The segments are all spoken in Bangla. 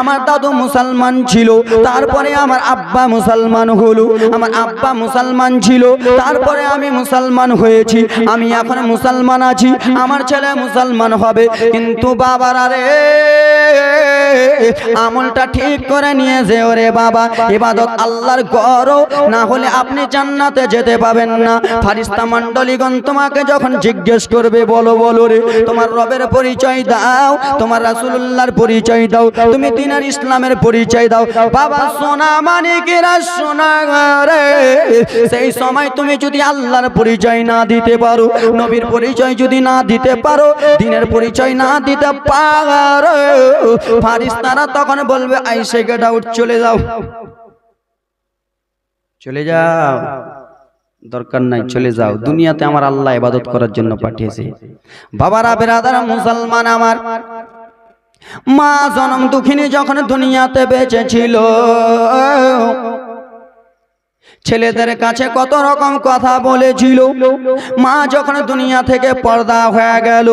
আমার দাদু মুসলমান ছিল, তারপরে আমার আব্বা মুসলমান হলো। আমার আব্বা মুসলমান ছিল, তারপরে আমি মুসলমান হয়েছি। আমি এখন মুসলমান আছি, আমার ছেলে মুসলমান হবে। কিন্তু বাবার আরে আমলটা ঠিক করে নিয়ে যে ওরে বাবা। ইবাদত আল্লাহর করো না হলে আপনি জান্নাতে যেতে পাবেন না। ফারিস্তা মণ্ডলীগণ তোমাকে যখন জিজ্ঞেস করবে, বলো বলো রে, তোমার রবের পরিচয় দাও, তোমার রাসূলুল্লাহর পরিচয় দাও। তুমি দিনের ইসলামের পরিচয় দাও। বাবা, সোনা মানিকেরা সোনা রে সেই সময় তুমি যদি আল্লাহর পরিচয় না দিতে পারো, নবীর পরিচয় যদি না দিতে পারো, দিনের পরিচয় না দিতে পারো, ফারিস্তারা তখন বলবে আইসে গেট আউট চলে যাও। চলে যাও। দরকার নাই, চলে যাও। দুনিয়াতে আমার আল্লাহ ইবাদত করার জন্য পাঠিয়েছে। বাবারা, বেরাদার, মুসলমান আমার মা জনম দুঃখিনী যখন দুনিয়াতে বেঁচে ছিল ছেলেদের কাছে কত রকম কথা বলেছিল। মা যখন দুনিয়া থেকে পর্দা হয়ে গেল,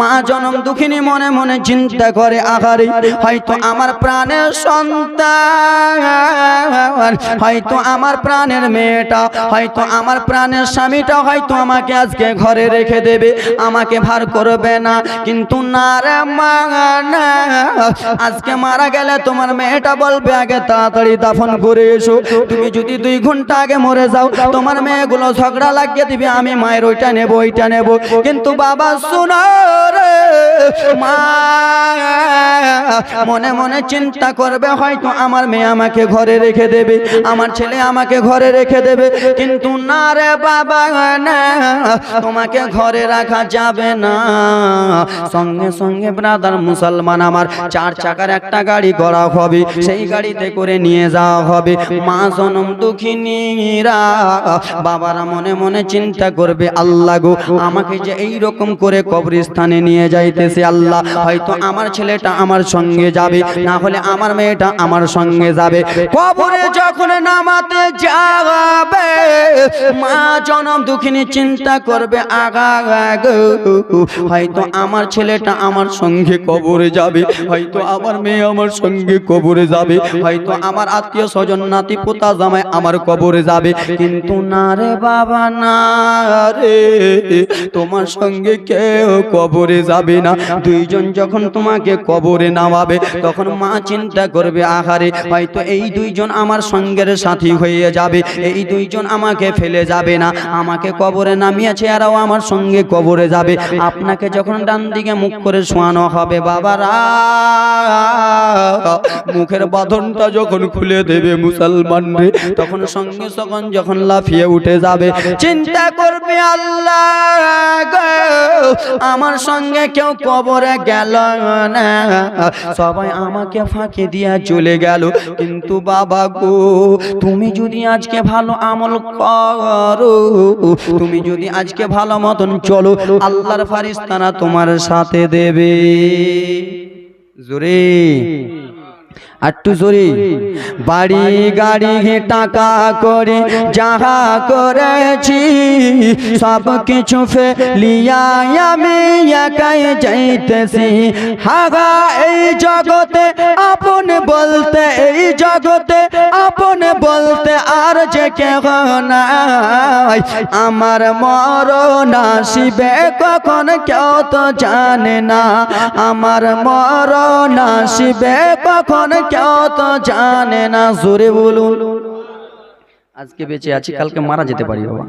মা জনম দুঃখিনী মনে মনে চিন্তা করে, আহারে, হয়তো আমার প্রাণের সন্তান, হয়তো আমার প্রাণের মেয়েটা, হয়তো আমার প্রাণের স্বামীটা হয়তো আমাকে আজকে ঘরে রেখে দেবে, আমাকে ভার করবে না। কিন্তু না রে মা আজকে মারা গেলে তোমার মেয়েটা বলবে, আগে তাড়াতাড়ি দাফন করে এসো। তুমি যদি দুই ঘণ্টা আগে মরে যাও। তোমার মেয়েগুলো ঝগড়া লাগিয়ে দিবে, আমি মায়ের ওইটা নেব ওইটা নেব। কিন্তু বাবা, শোনো মা, মনে মনে চিন্তা করবে, হয়তো আমার মেয়ে আমাকে ঘরে রেখে দেবে, আমার ছেলে আমাকে ঘরে রেখে দেবে। কিন্তু না রে বাবা, না, তোমাকে ঘরে রাখা যাবে না। সঙ্গে সঙ্গে ব্রাদার মুসলমান আমার, চার চাকার একটা গাড়ি করা হবে, সেই গাড়িতে করে নিয়ে যাওয়া হবে। মা জনম দুঃখিনীরা, বাবারা মনে মনে চিন্তা করবে, আল্লাহ গো, আমাকে যে এই রকম করে কবরস্থানে নিয়ে যাইতেছে আল্লাহ, হয়তো আমার ছেলেটা আমার সঙ্গে যাবে, না হলে আমার মেয়েটা আমার সঙ্গে যাবে। কবরে যখন যাবে মা জনম দুঃখিনী চিন্তা করবে, আগা হয়তো আমার ছেলেটা আমার সঙ্গে কবরে যাবে, হয়তো আমার মেয়ে আমার সঙ্গে কবরে যাবে, হয়তো আমার আত্মীয় স্বজন, নাতি, পোতা, জামাই আমার কবরে যাবে। কিন্তু না রে বাবা, না রে, তোমার সঙ্গে কেউ কবরে যাবে না। দুইজন যখন তোমাকে কবরে নামাবে, তখন মা চিন্তা করবে, আহারে, হয়তো এই দুইজন আমার সঙ্গের সাথী হয়ে যাবে, এই দুইজন আমাকে ফেলে যাবে না। আমাকে কবরে নামিয়েছে আরও আমার সঙ্গে কবরে যাবে। আপনাকে যখন ডান দিকে মুখ করে শোয়ানো হবে বাবারা মুখের বাঁধনটা যখন খুলে দেবে মুসলমান রে তখন সঙ্গে সঙ্গে যখন লাফিয়ে উঠে যাবে চিন্তা করবে আল্লাহ আমার সঙ্গে কেউ কবরে গেল না। সবাই আমাকে ফাঁকে দিয়া চলে গেল। কিন্তু বাবা গো তুমি যদি আজকে ভালো আমল করো তুমি যদি আজকে ভালো মতন চলো আল্লাহর ফারিস্তানা তোমার সাথে দেবে। জোরে। আটটু জোরে। বাড়ি, গাড়ি, টাকা করে যাহা করেছি, সব কিছু ফেলিয়া আমি একাই যাইতেছি। হাগা, এই জগতে আপন বলতে, এই জগতে আপন বলতে আর যে কেহ নাই। আমার মরণ আসিবে কখন কেউ তো জানে না। আমার মরণ আসিবে কখন কেউ তো জানে না। জোরে বলুন। আজকে বেঁচে আছি কালকে মারা যেতে পারি বাবা।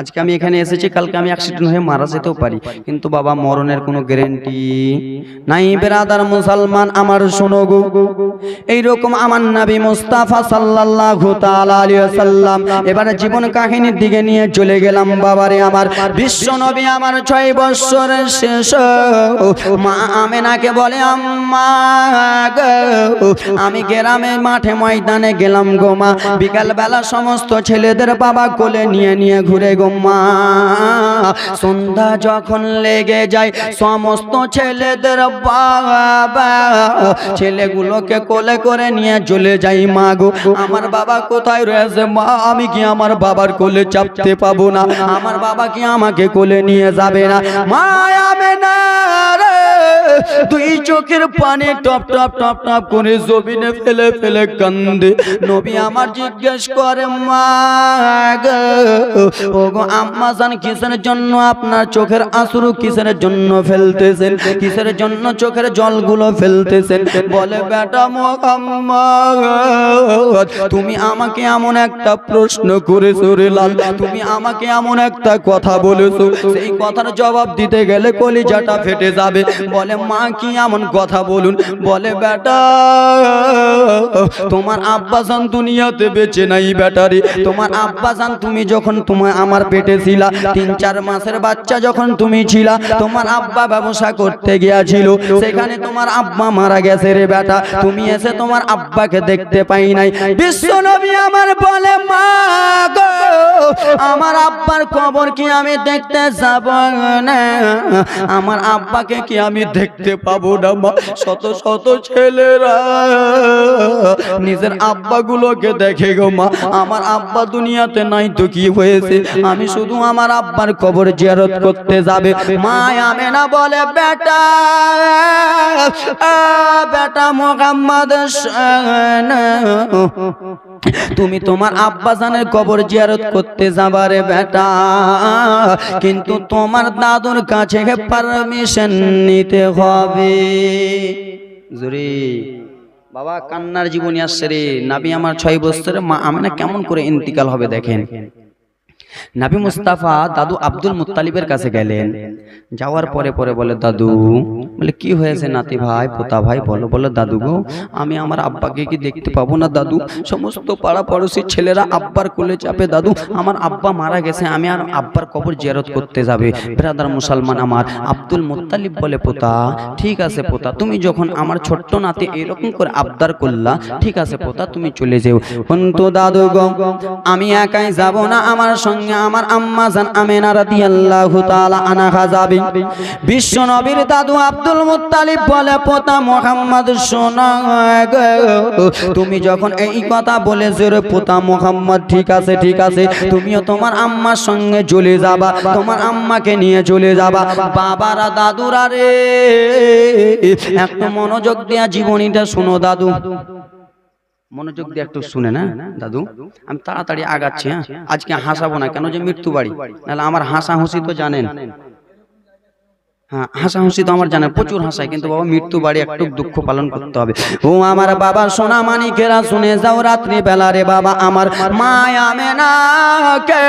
আজকে আমি এখানে এসেছি কালকে আমি অ্যাক্সিডেন্ট হয়ে মারা যেতেও পারি। কিন্তু বাবা মরণের কোনো গ্যারেন্টি নাই বেরাদার মুসলমান আমার শোনো গো। এইরকম আমার নবী মুস্তাফা সাল্লাল্লাহু তাআলা আলাইহি সাল্লাম এবারে জীবন কাহিনীর দিকে নিয়ে চলে গেলাম বাবারে আমার। বিশ্ব নবী আমার ছয় বৎসরের শেষ। মা আমেনাকে বলে আম্মা গো আমি গ্রামে মাঠে ময়দানে গেলাম গো মা। বিকাল বেলা সমস্ত ছেলেদের বাবা কোলে নিয়ে নিয়ে ঘুরে গো মা। সন্ধ্যা যখন লেগে যায়, সমস্ত ছেলেদের বাবা ছেলেগুলোকে কোলে করে নিয়ে চলে যাই মা গো। আমার বাবা কোথায় রয়েছে মা? আমি কি আমার বাবার কোলে চাপতে পাবো না? আমার বাবা কি আমাকে কোলে নিয়ে যাবে না? মা আমি না দুই চোখের পানি টপ টপ টপ টপ করে জমিনে ফেলে ফেলে কান্দে। নবী আমার জিজ্ঞেস করে, মা ও গো আম্মা জান কিসের জন্য আপনার চোখের আঁসুরু কিসের জন্য ফেলতেছেন? কিসের জন্য চোখের জলগুলো ফেলতেছেন? বলে, বেটা মোহাম্মদ, তুমি আমাকে এমন একটা প্রশ্ন করেছ রে লাল। তুমি আমাকে এমন একটা কথা বলেছ। সেই কথার জবাব দিতে গেলে কলিজাটা ফেটে যাবে। বলে মা কি এমন কথা বলুন? বলে, বেটা, তোমার আব্বা জান দুনিয়াতে বেঁচে নাই ব্যাটারি। তোমার আব্বা জান তুমি যখন তোমার আমার পেটে ছিলা, তিন চার মাসের বাচ্চা যখন তুমি ছিলা, তোমার আব্বা ব্যবসা করতে গিয়েছিল। সেখানে তোমার আব্বা মারা গেছে রে বেটা। তুমি এসে তোমার আব্বাকে দেখতে পাই নাই। বিশ্ব নবী আমার বলে, মা গো, আমার আব্বার কবর কি আমি দেখতে যাব না? আমার আব্বাকে কি আমি দেখতে পাবো না মা। শত শত ছেলেরা নিজের আব্বাগুলোকে দেখে গো মা। আমার আব্বা দুনিয়াতে নাই তো কি হয়েছে? আমি শুধু আমার আব্বার কবর জিয়ারত করতে যাবে। মা আমি না বলে বেটা বেটা মোহাম্মদ তুমি তোমার আব্বা জানের কবর জিয়ারত করতে যাবারে বেটা। কিন্তু তোমার দাদুর কাছে পারমিশন নিতে হবে। জুরি, বাবা কান্নার জীবনী আসছে রে। নাবি আমার ছয় বছরের মা আমি না কেমন করে ইন্তিকাল হবে দেখেন। নাবি মুস্তাফা দাদু আব্দুল মুত্তালিবের কাছে গেলেন। যাওয়ার পরে পরে বলে, দাদু, বলে, কি হয়েছে নাতি ভাই, পোতা ভাই, বলো বলো, দাদু গো, আমি আমার আব্বাকে কি দেখতে পাবো না, দাদু? সমস্ত পাড়া পড়োশির ছেলেরা আব্বার কোলে চাপে, দাদু, আমার আব্বা মারা গেছে, আমি আর আব্বার কবর জিয়ারত করতে যাবে। ব্রাদার মুসলমান আমার। আব্দুল মুত্তালিব বলে, পোতা, ঠিক আছে, পোতা, তুমি যখন আমার ছোট্ট নাতি এরকম করে আবদার করলা, ঠিক আছে, পোতা, তুমি চলে যেও। কিন্তু দাদু গো, আমি একাই যাব না, আমার সঙ্গে আমার আম্মা জান আমেনা রাদিয়াল্লাহু তাআলা আনহা যাবে। বিশ্ব নবীর দাদু আব্দুল মুত্তালিব বলে, পোতা মোহাম্মদ, শোনা তুমি যখন এই কথা বলেছ রে পোতা মোহাম্মদ, ঠিক আছে ঠিক আছে। তুমিও তোমার আম্মার সঙ্গে চলে যাবা, তোমার আম্মাকে নিয়ে চলে যাবা। বাবারা, দাদুরা রে, একটু মনোযোগ দেয়া জীবনীটা শোনো, দাদু। মনোযোগ দিয়ে একটু শুনে না দাদু? আমি তাড়াতাড়ি আগাচ্ছি হ্যাঁ। আজকে হাসাবো না কেন যে মৃত্যু বাড়ি? নাহলে আমার হাসা হুসি তো জানেন। হ্যাঁ তো আমার জানে, প্রচুর হাসায়, কিন্তু বাবা মৃত্যু বাড়ি একটু দুঃখ পালন করতে হবে। ও আমার বাবা সোনা মানিকেরা শুনে যাও রাত্রি বেলা রে বাবা, আমার মায়া মেনাকে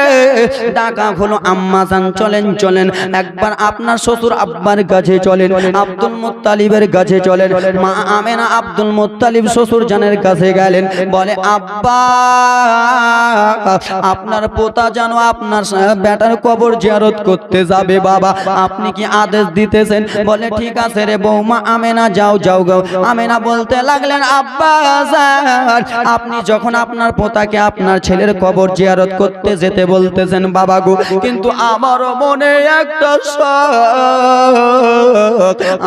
ডাকা হলো, আম্মা জান, চলেন চলেন। একবার আপনার শ্বশুর আব্বার কাছে চলেন, আব্দুল মুত্তালিবের কাছে চলেন। মা আমেনা আব্দুল মুত্তালিব শ্বশুর জানের কাছে গেলেন, বলে, আব্বা, আপনার পোতা জানো, আপনার বেটার কবর জিয়ারত করতে যাবে বাবা। আপনি কি আদেশ দিতেছেন। বলে, ঠিক আছে রে বৌমা, আমেনা, যাও যাও গাও আমেনা বলতে লাগলেন আব্বা আপনি যখন আপনার পোতাকে আপনার ছেলের কবর জিয়ারত করতে যেতে বলতেছেন, বাবা গো, কিন্তু আমার মনে একটা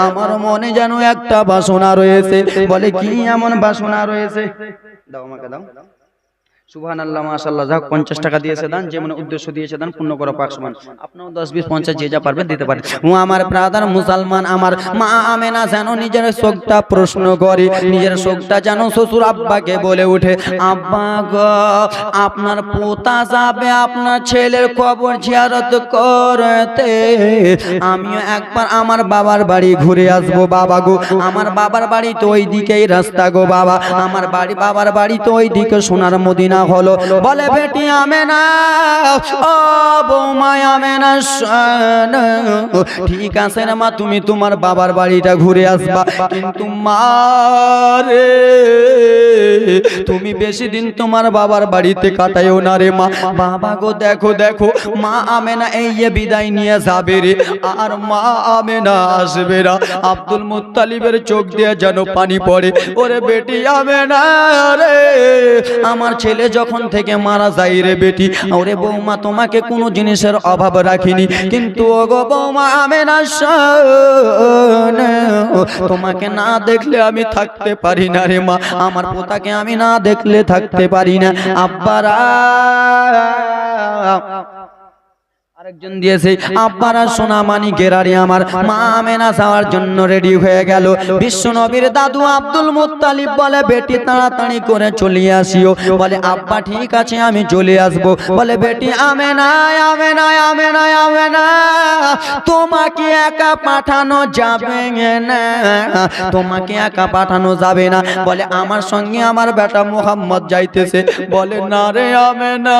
আমার মনে যেন একটা বাসনা রয়েছে। বলে, কি এমন বাসনা রয়েছে? দাও আমাকে, দাও। সুবহান আল্লাহ মাশাল্লাহ যাক, পঞ্চাশ টাকা দিয়েছে দান, যে মনে উদ্দেশ্য দিয়েছে দান, পূর্ণ করো পাক সমান আপনাও দশ বিশ, পঞ্চাশ যে যা পারবেন দিতে পারেন। ও আমার ব্রাদার মুসলমান, আমার মা আমেনা যেন নিজের শোকটা প্রশ্ন করে, নিজের শোকটা যেন শ্বশুর আব্বাকে বলে উঠে আব্বা গো, আপনার পোতা যাবে আপনার ছেলের কবর জিয়ারত করতে। আমিও একবার আমার বাবার বাড়ি ঘুরে আসব, বাবা গো। আমার বাবার বাড়ি তো ওই দিকেই রাস্তা গো, বাবা। আমার বাড়ি, বাবার বাড়ি তো ওই দিকে সোনার মদিনা হলো। বলে বেটি, আমে না। ও বৌমা, আমে না। ঠিক আছে না মা, তুমি তোমার বাবার বাড়িটা ঘুরে আসবা। কিন্তু মা রে তুমি বেশি দিন তোমার বাবার বাড়িতে কাটাইও না রে মা। বাবা গো, দেখো দেখো, মা আমেনা এই বিদায় নিয়ে যাবে রে। আর মা আমেনা আসবে না। আব্দুল মুত্তালিবের চোখ দিয়ে যেন পানি পড়ে। ওরে বেটি আমেনা রে, আমার ছেলে যখন থেকে মারা যায় রে বেটি। ওরে বৌমা, তোমাকে কোনো জিনিসের অভাব রাখিনি। কিন্তু ওগো বৌমা আমেনা তোমাকে না দেখলে আমি থাকতে পারি না রে মা। আমার পোতাকে আমি না দেখলে থাকতে পারি না আব্বারা আর আরেকজন দিয়েছে আব্বারা সোনা মানি গেরারি আমার মা আমেনা যাওয়ার জন্য রেডি হয়ে গেল। বিশ্ব নবীর দাদু আব্দুল মুত্তালিব বলে বেটি তাড়াতাড়ি করে চলে আসিও। বলে আব্বা ঠিক আছে আমি চলে আসব। বলে বেটি আমেনা আমেনা আমেনা আমেনা তোমাকে একা পাঠানো যাবে না তোমাকে একা পাঠানো যাবে না। বলে আমার সঙ্গে আমার বেটা মোহাম্মদ যাইতেছে। বলে না রে আমেনা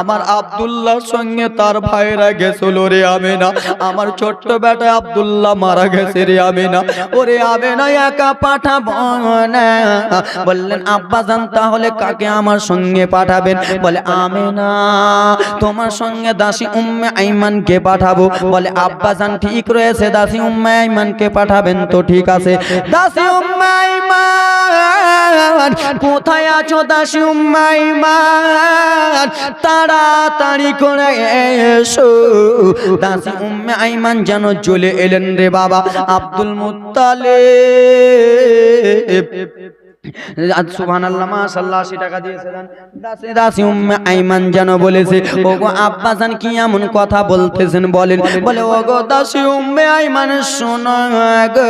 আমার আব্দুল্লাহর সঙ্গে তার ভাইরা গেছিল রে আমেনা। আমার ছোট্ট বেটা আব্দুল্লাহ মারা গেছে রে আমেনা। ওরে আমেনা, একা পাঠাবো না। বললেন, আব্বা জান তাহলে কাকে আমার সঙ্গে পাঠাবেন? বলে, আমেনা, তোমার সঙ্গে দাসী উম্মে আইমানকে পাঠাবো। বলে, আব্বা জান ঠিক রয়েছে, দাসী উম্মে আইমানকে পাঠাবেন তো ঠিক আছে। দাসী উম্মে আইমান কোথায় আছো দাসী উম্মাইমান তাড়াতাড়ি করে এসো। দাসী উম্মাইমান যেন চলে এলেন রে বাবা। আব্দুল মুত্তালিব। আজ সুবহানাল্লাহ, মাশাআল্লাহ 80 টাকা দিয়েছে দাসে, দাসী উম্মে আইমান যেন বলেছে, ওগো আব্বা কি এমন কথা বলতেছেন? বলেন, বলে, ওগো দাসী উম্মে আইমান, শোনো গো,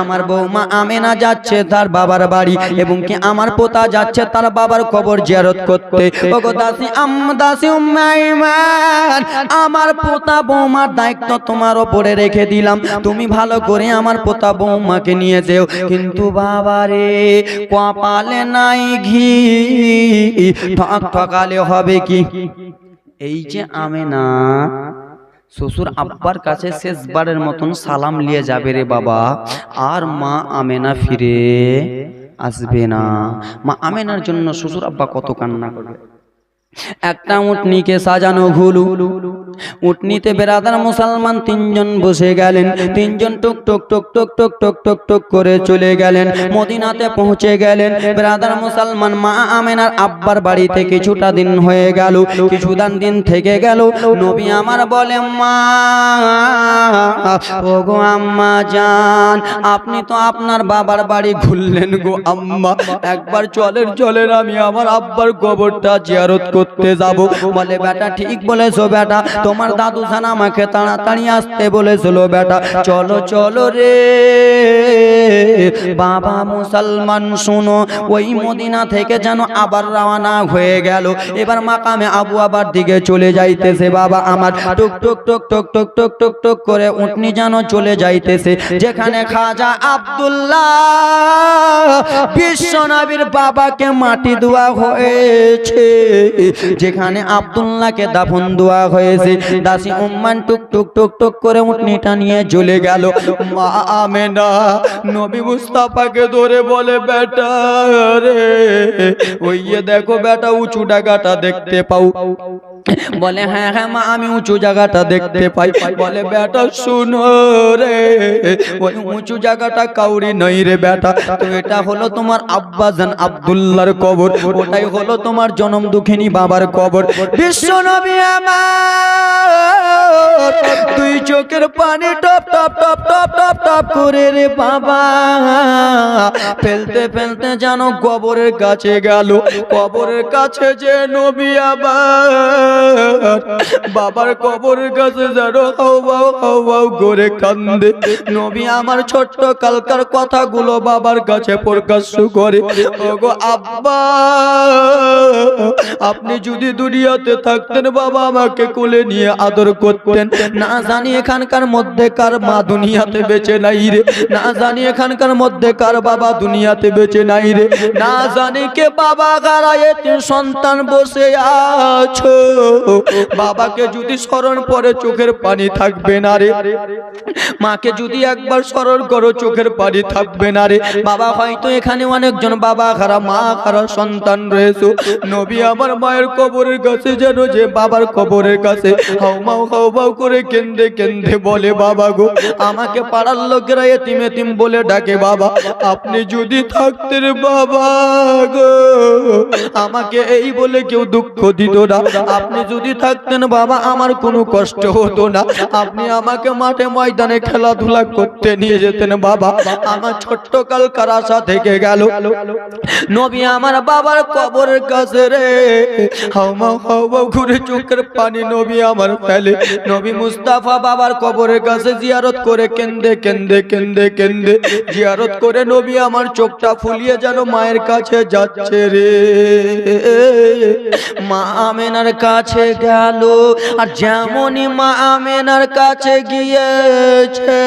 আমার বৌমা আমেনা যাচ্ছে তার বাবার বাড়ি এবং কি আমার পোতা যাচ্ছে তার বাবার কবর জিয়ারত করতে। আমার পোতা বৌমার দায়িত্ব তোমার ওপরে রেখে দিলাম। তুমি ভালো করে আমার পোতা বৌমাকে নিয়ে যেও। কিন্তু বাবারে কপালে নাই ঘি। ঠক ঠকালে হবে কি? এই যে আমি না শ্বশুর আব্বার কাছে শেষবারের মতন সালাম নিয়ে যাবে রে বাবা। আর মা আমেনা ফিরে আসবে না। মা আমেনার জন্য শ্বশুর আব্বা কত কান্না করবে। একটা উটনিকে সাজানো ঘুলু উটনিতে বেরাদার মুসলমান তিনজন বসে গেলেন, তিনজন টুক টুক টুক টুক টুক টুক টুক টুক করে চলে গেলেন, মদিনাতে পৌঁছে গেলেন। বেরাদার মুসলমান মা আমেনার আব্বার বাড়িতে কিছুটা দিন হয়ে গেল কিছুদান দিন থেকে গেল। নবী আমার বলে, মা ও গো আম্মা জান, আপনি তো আপনার বাবার বাড়ি ঘুরলেন গো আম্মা। একবার চলেন চলেন, আমি আমার আব্বার গোবরটা জিয়ারত করতে যাব। বলে, বেটা, ঠিক বলেছ, বেটা তোমার দাদু জান আমাকে তাড়াতাড়ি আসতে বলেছিল, বেটা, চলো চলো রে। বাবা মুসলমান, শুনো, ওই মদিনা থেকে যেন আবার রওনা হয়ে গেল। এবার মাকামে আবু আবার দিকে চলে যাইতেছে, বাবা, আমার টুক টুক টুক টুক টুক টুক টুক টুক করে উঠনি যেন চলে যাইতেছে। যেখানে খাজা আব্দুল্লাহ বিশ্বনবীর বাবাকে মাটি দেওয়া হয়েছে। যেখানে আব্দুল্লাহকে দাফন দেওয়া হয়েছে। দাসী উম্মান টুক টুক টুক টুক করে উঠনিটা নিয়ে চলে গেল। মা আমেনা, নবী মুস্তাফাকে ধরে বলে, বেটা রে, ওই যে দেখো বেটা উঁচু ডাকাটা দেখতে পাও। বলে হ্যাঁ হ্যাঁ মা আমি উঁচু জায়গাটা দেখতে পাই। বলে বেটা শুনো রে। ওই উঁচু জায়গাটা কাউরি নই রে বেটা। তো এটা হলো তোমার আব্বাজান আব্দুল্লার কবর। ওটাই হলো তোমার জনম দুঃখিনী বাবার কবর। বিশ্ব নবী আমার তুই চোখের পানি টপ টপ টপ টপ টপ টপ করে রে বাবা। ফেলতে ফেলতে জানো কবরের কাছে গেল, কবরের কাছে যে নবী আবার। বাবার কবরের কাছে যেন হাও বাও হাও বাও করে কান্দে। নবী আমার ছোট্ট কালকার কথাগুলো বাবার কাছে প্রকাশ করে। ওগো আব্বা, আপনি যদি দুনিয়াতে থাকতেন, বাবা আমাকে কোলে নিয়ে আদর করতেন। না জানি এখানকার মধ্যে কার মা দুনিয়াতে বেঁচে নাই রে। না জানি এখানকার মধ্যে কার বাবা দুনিয়াতে বেঁচে নাই রে। না জানি কে বাবা গাড়ায় সন্তান বসে আছো। বাবাকে যদি স্মরণ পরে চোখের পানি থাকবে না রে। মাকে যদি একবার স্মরণ করো, চোখের পানি থাকবে না রে। বাবা, হয়তো এখানে অনেকজন বাবা খারা মা খারা সন্তান রয়েছে। নবী আমার মায়ের কবরের কাছে যেন যে বাবার কবরের কাছে। হাও হাও বাউ করে কেন্দে কেন্দে বলে, বাবা গো, আমাকে পাড়ার লোকেরা এতিম এতিম বলে ডাকে, বাবা। আপনি যদি থাকতেন, বাবা গো, আমাকে এই বলে কেউ দুঃখ দিত না। আপনি যদি থাকতেন, বাবা, আমার কোনো কষ্ট হতো না। আপনি আমাকে মাঠে ময়দানে খেলাধুলা করতে নিয়ে যেতেন, বাবা। আমার ছোট্ট কালকার আশা থেকে গেল। নবী আমার বাবার কবরের কাছে রে। হাওমা হাওমা ঘুরে চোখের পানি নবী আমার ফেলে। নবী মুস্তাফা বাবার কবরের কাছে জিয়ারত করে কেন্দে কেন্দে কেন্দে কেন্দে। জিয়ারত করে নবী আমার চোখটা ফুলিয়ে যেন মায়ের কাছে যাচ্ছে রে। মা আমেনার কাছে গেল, আর যেমনই মা আমেনার কাছে গিয়েছে,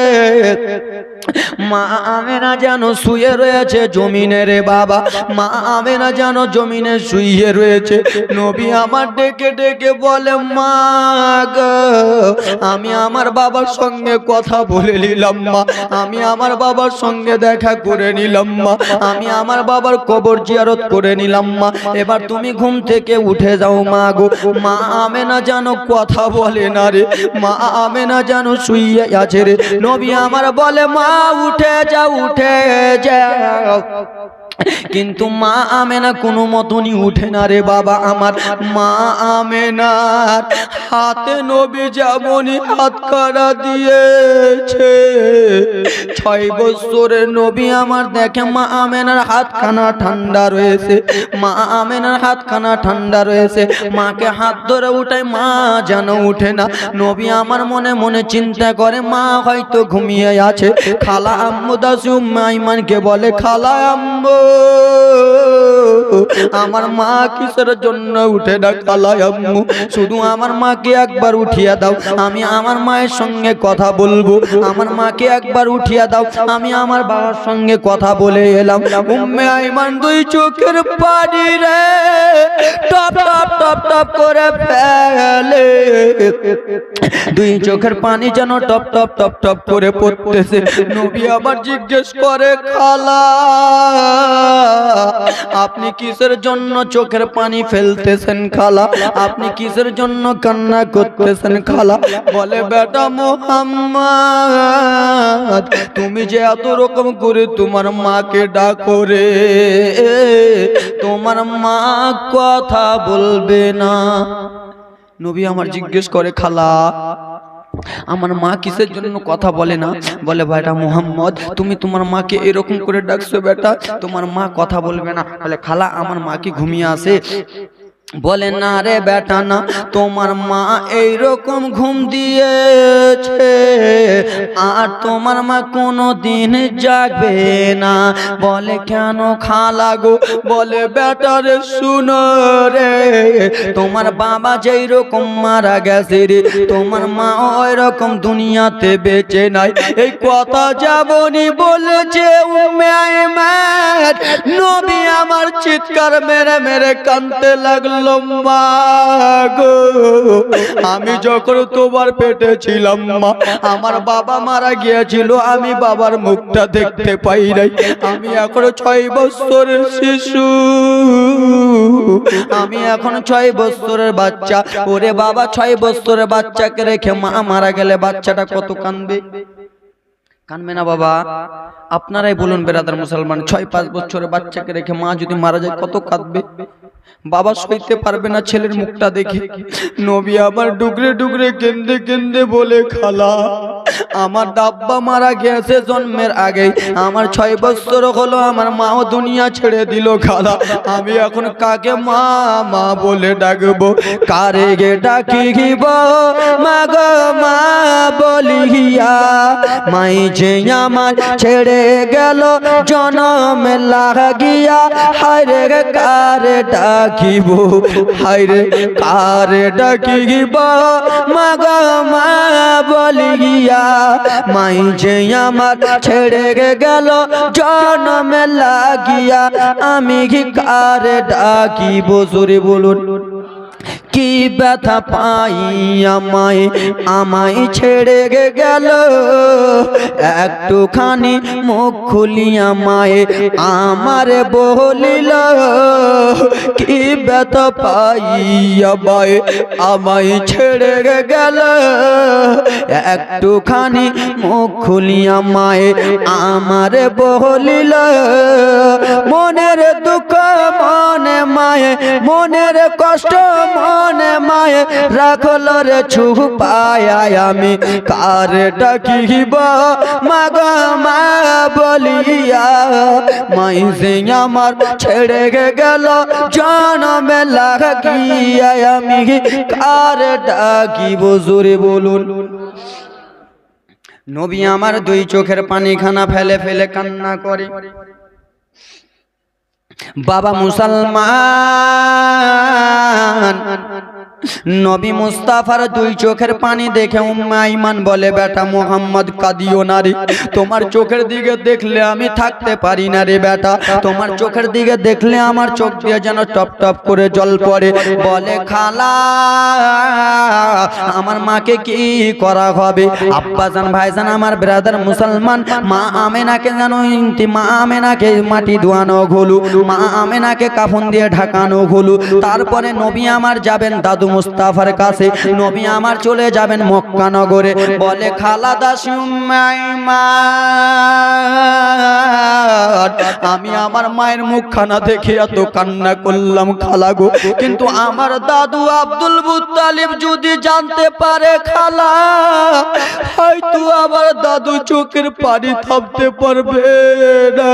মা আমেনা যেন শুয়ে রয়েছে জমিনে রে বাবা, মা আমেনা যেন জমিনে শুয়ে রয়েছে। নবী আমার ডেকে ডেকে বলে, মা গো। আমি আমার বাবার সঙ্গে কথা বলে নিলাম, মা। আমি আমার বাবার সঙ্গে দেখা করে নিলাম, মা। আমি আমার বাবার কবর জিয়ারত করে নিলাম, মা। এবার তুমি ঘুম থেকে উঠে যাও, মা গো। মা আমেনা যেন কথা বলে না রে। মা আমেনা যেন শুয়ে আছে রে। নবী আমার বলে, মা, উঠে যাও উঠে যাও। কিন্তু মা আমেনা কোনো মতনই উঠে না রে বাবা, আমার মা আমেনার হাতে নবী যেমনই হাত কারা দিয়েছে। ছয় বছরের নবী আমার দেখে মা আমেনার হাতখানা ঠান্ডা রয়েছে, মা আমেনার হাতখানা ঠান্ডা রয়েছে। মাকে হাত ধরে উঠায়, মা যেন উঠে না। নবী আমার মনে মনে চিন্তা করে, মা হয়তো ঘুমিয়ে আছে। খালা আম্মু দাসু মাইমানকে বলে, খালা আম্মু। আমার মা কিসের জন্য উঠে খালা আম্মু? শুধু আমার মাকে একবার উঠিয়া দাও। আমি আমার মায়ের সঙ্গে কথা বলব। আমার মাকে একবার উঠিয়া দাও। আমি আমার বাবার সঙ্গে কথা বলে এলাম। উম্মে আইমান দুই চোখের পানি রে, টপ টপ টপ টপ করে ফেলে। দুই চোখের পানি যেন টপ টপ টপ টপ করে পড়তেছে। নবী আবার জিজ্ঞেস করে, খালা আপনি কিসের জন্য চোখের পানি ফেলতেছেন খালা? আপনি কিসের জন্য কান্না করতেছেন খালা? বলে, বেটা মোহাম্মদ, তুমি যে এত রকম করে তোমার মাকে ডাকো রে, তোমার মা কথা বলবে না। নবী আমার জিজ্ঞেস করে, খালা আমার মা কিসের জন্য কথা বলে না? বলে বেটা মোহাম্মদ, তুমি তোমার মাকে এরকম করে ডাকছো বেটা, তোমার মা কথা বলবে না। বলে, খালা, আমার মা কি ঘুমিয়ে আসে বলে না রে বেটা না তোমার মা এই রকম ঘুম দিয়েছে আর তোমার মা কোনো দিন জাগবে না। বলে কেন খালা গো? বলে বেটা রে শুনো রে তোমার বাবা যেই রকম মারা গেছে রে তোমার মা ওই রকম দুনিয়াতে বেঁচে নাই। এই কথা যাবনি বলেছে নবী আমার চিৎকার মেরে মেরে কানতে লাগল। আমি যখন তোমার পেটে ছিলাম, মা, আমার বাবা মারা গিয়েছিল, আমি বাবার মুখটা দেখতে পাই নাই। আমি এখন ছয় বছরের শিশু। আমি এখন ছয় বছরের বাচ্চা। ওরে বাবা, ছয় বছরের বাচ্চাকে রেখে মা মারা গেলে বাচ্চাটা কত কানবে কানবে না বাবা। আপনারাই বলুন, বেরাদার মুসলমান, ছয় পাঁচ বছরের বাচ্চাকে রেখে মা যদি মারা যায়, কত কাঁদবে? বাবা সইতে পারবে না ছেলের মুখটা দেখে। নবী আমার ডুগরে ডুগরে কেন্দে কেন্দে বলে খালা আমার ডাব্বা মারা গেছে জন্মের আগে। আমার ছয় বছর হলো আমার মাও দুনিয়া ছেড়ে দিল খালা। আমি এখন কাকে মা মা বলে ডাকবো? কারে গে ডাকিব? মা গো মা বলিয়া মাই যে আমার ছেড়ে গেল জনম লাগিয়া। হায়রে কারে ডাকিব। হাইরে কারে ডাকিব? মা বলি বলিয়া, মাই যে আমার ছেড়ে গেল, জনমে লাগিয়া, আমি কি কারে ডাকিব? সুরে বলুন। কি ব্যথা পাই আমায় আমায় ছেড়ে গেল। একটুখানি মুখ খুলিয়া মায়ে আমার বলিল, কি ব্যথা পাই আমায় আমায় ছেড়ে গেল। একটুখানি মুখ খুলিয়া মায়ে আমার বলিল, মনের দুঃখ মনে মায়ে, মনের কষ্ট মনে মায়ে রাখল রে ছুপায় আমি। কার ডাকিব? মাগ মা বলিয়া, মাই সে আমার ছেড়ে গেল, জনমে লাগিয়া আমি কার ডাকিব? জোরে বলুন। নবী আমার দুই চোখের পানি খানা ফেলে ফেলে কান্না করে। বাবা মুসলমান আন নবী মুস্তাফার দুই চোখের পানি দেখে উম্মা ইমান বলে, বেটা মোহাম্মদ, কাদিও না তোমার চোখের দিকে দেখলে আমি থাকতে পারি না রে, বেটা। তোমার চোখের দিকে দেখলে আমার চোখ দিয়ে যেন টপ টপ করে জল পড়ে। বলে, খালা, আমার মাকে কি করা হবে? আব্বাজান, ভাইজান, আমার ব্রাদার মুসলমান, মা আমেনাকে যেন ইন্তি, মা আমেনাকে মাটি ধোয়ানো ঘুলু, মা আমেনাকে কাফন দিয়ে ঢাকানো ঘুলু। তারপরে নবী আমার যাবেন, দাদু মুস্তাফার কাছে নবী আমার চলে যাবেন মক্কা নগরে। বলে, খালাদা আমি আমার মায়ের মুখখানা দেখে এত কান্না করলাম খালা গো। কিন্তু আমার দাদু আব্দুল মুত্তালিব যদি জানতে পারে খালা, হয়তো আবার দাদু চোখের পানি থামতে পারবে না।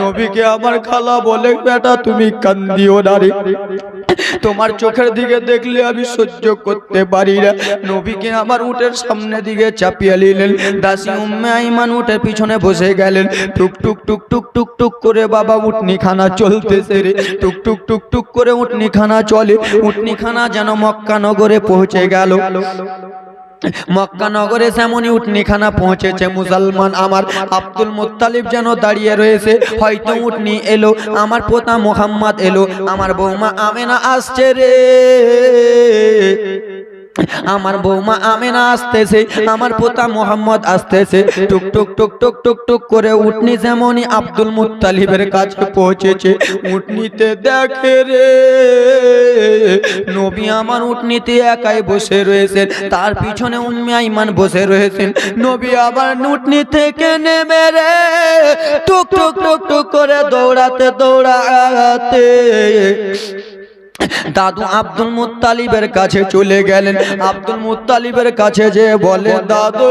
নবীকে আমার খালা বলে, বেটা, তুমি কান্দিও না রে। তোমার চোখের দিকে দেখলে আমি সহ্য করতে পারি না। নবীকে আমার উটের সামনে দিকে চাপিয়ে নিলেন। দাসী উম্মে আইমান উটের পিছনে বসে গেলেন। টুক টুক টুক টুক টুক টুক করে বাবা উটনিখানা চলতে চলতেছে রে। টুক টুক টুক টুক করে উটনিখানা চলে। উটনিখানা যেন মক্কা নগরে পৌঁছে গেল। মক্কা নগরে যেমনই উটনিখানা পৌঁছেছে, মুসলমান আমার আব্দুল মুতালিব যেন দাঁড়িয়ে রয়েছে, হয়তো উটনি এলো, আমার পোতা মোহাম্মদ এলো, আমার বৌমা আমেনা আসছে রে। আমার বৌমা আমেনা আসতেছে, আমার পোতা মোহাম্মদ আসতেছে। টুক টুক টুক টুক টুক টুক করে উঠনি যেমনই আব্দুল মুত্তালিবের কাছে পৌঁছেছে উঠনিতে দেখে রে, নবী আমার উঠনিতে একাই বসে রয়েছেন, তার পিছনে উম্মে আইমান বসে রয়েছেন। নবী আবার উঠনি থেকে নেমে রে, টুক টুক টুক টুক করে দৌড়াতে দৌড়াতে। দাদু আব্দুল মুত্তালিবের কাছে চলে গেলেন। আব্দুল মুত্তালিবের কাছে যে বলে, দাদু,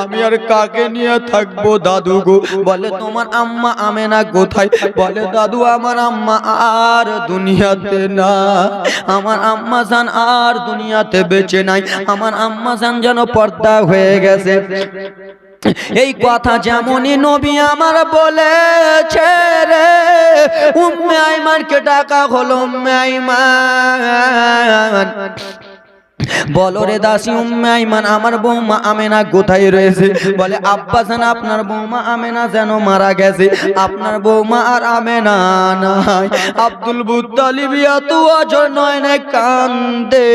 আমি আর কাকে নিয়ে থাকব দাদু গো? বলে, তোমার আম্মা আমেনা কোথায়? বলে, দাদু, আমার আম্মা আর দুনিয়াতে না আমার আম্মা জান আর দুনিয়াতে বেঁচে নাই। আমার আম্মা জান যেন পর্দা হয়ে গেছে। এই কথা যেমনই নবী আমার বলেছে রে, উম্মে আইমানকে ডাকা হলো উম্মে আইমান। বলো রে দাসী উম্মে আইমান, আমার বৌমা আমেনা কোথায় রয়েছে? বলে, আব্বা জান, আপনার বৌমা আমেনা যেন মারা গেছে। আপনার বৌমা আর আমেনা নাই। আব্দুল মুত্তালিব এত অজর নয় কান্দে।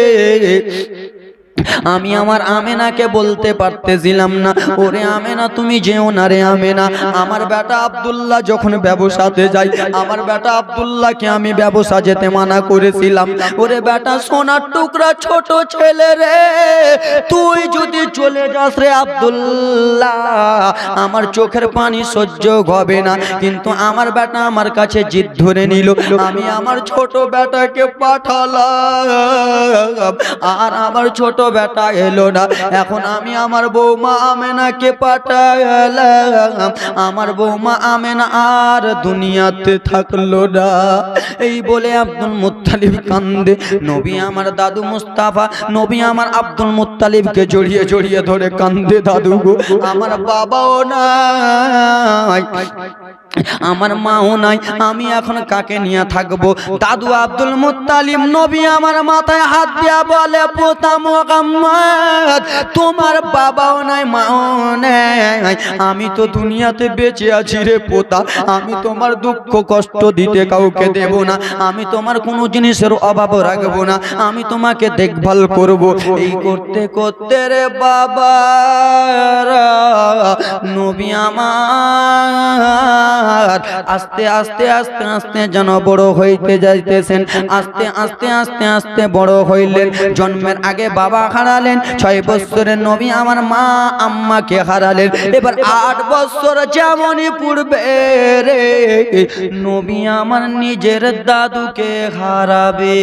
আমি আমার আমেনাকে বলতে পারতেছিলাম না। ওরে আমেনা, তুমি যেও না রে আমেনা। আমার বেটা আব্দুল্লাহ যখন ব্যবসাতে যাই আমার বেটা আব্দুল্লাহকে আমি ব্যবসা যেতে মানা করেছিলাম। ওরে বেটা, সোনার টুকরা ছোট ছেলে রে, তুই যদি চলে যাস রে আব্দুল্লাহ, আমার চোখের পানি সহ্য হবে না। কিন্তু আমার বেটা আমার কাছে জিদ ধরে নিল। আমি আমার ছোট বেটাকে পাঠালাম। আর আমার ছোট বেটা এলো না। এখন আমি আমার বৌমা আমেনাকে পাঠালাম আমার বৌমা আমেনা আর দুনিয়াতে থাকল না। এই বলে আব্দুল মুত্তালিব কান্দে। নবী আমার দাদু মুস্তাফা, নবী আমার আব্দুল মুত্তালিবকে জড়িয়ে জড়িয়ে ধরে কান্দে দাদু গো। আমার বাবাও নাই। আমার মাও নাই, আমি এখন কাকে নিয়ে থাকব? দাদু আব্দুল মুত্তালিম নবী আমার মাথায় হাত দিয়া বলে, পোতা মোহাম্মদ, তোমার বাবাও নাই, মাও নাই। আমি তো দুনিয়াতে বেঁচে আছি রে পোতা, আমি তোমার দুঃখ কষ্ট দিতে কাউকে দেব না। আমি তোমার কোনো জিনিসের অভাব রাখব না। আমি তোমাকে দেখভাল করব। এই করতে করতে রে বাবা নবী আমার আস্তে আস্তে আস্তে আস্তে যেন বড় হইতে যাইতেছেন। আস্তে আস্তে আস্তে আস্তে বড় হইলেন। জন্মের আগে বাবা হারালেন, ছয় বছরের নবী আমার মা আম্মাকে হারালেন। এবার আট বছর যেমনই পূর্বে রে, নবী আমার নিজের দাদুকে হারাবে।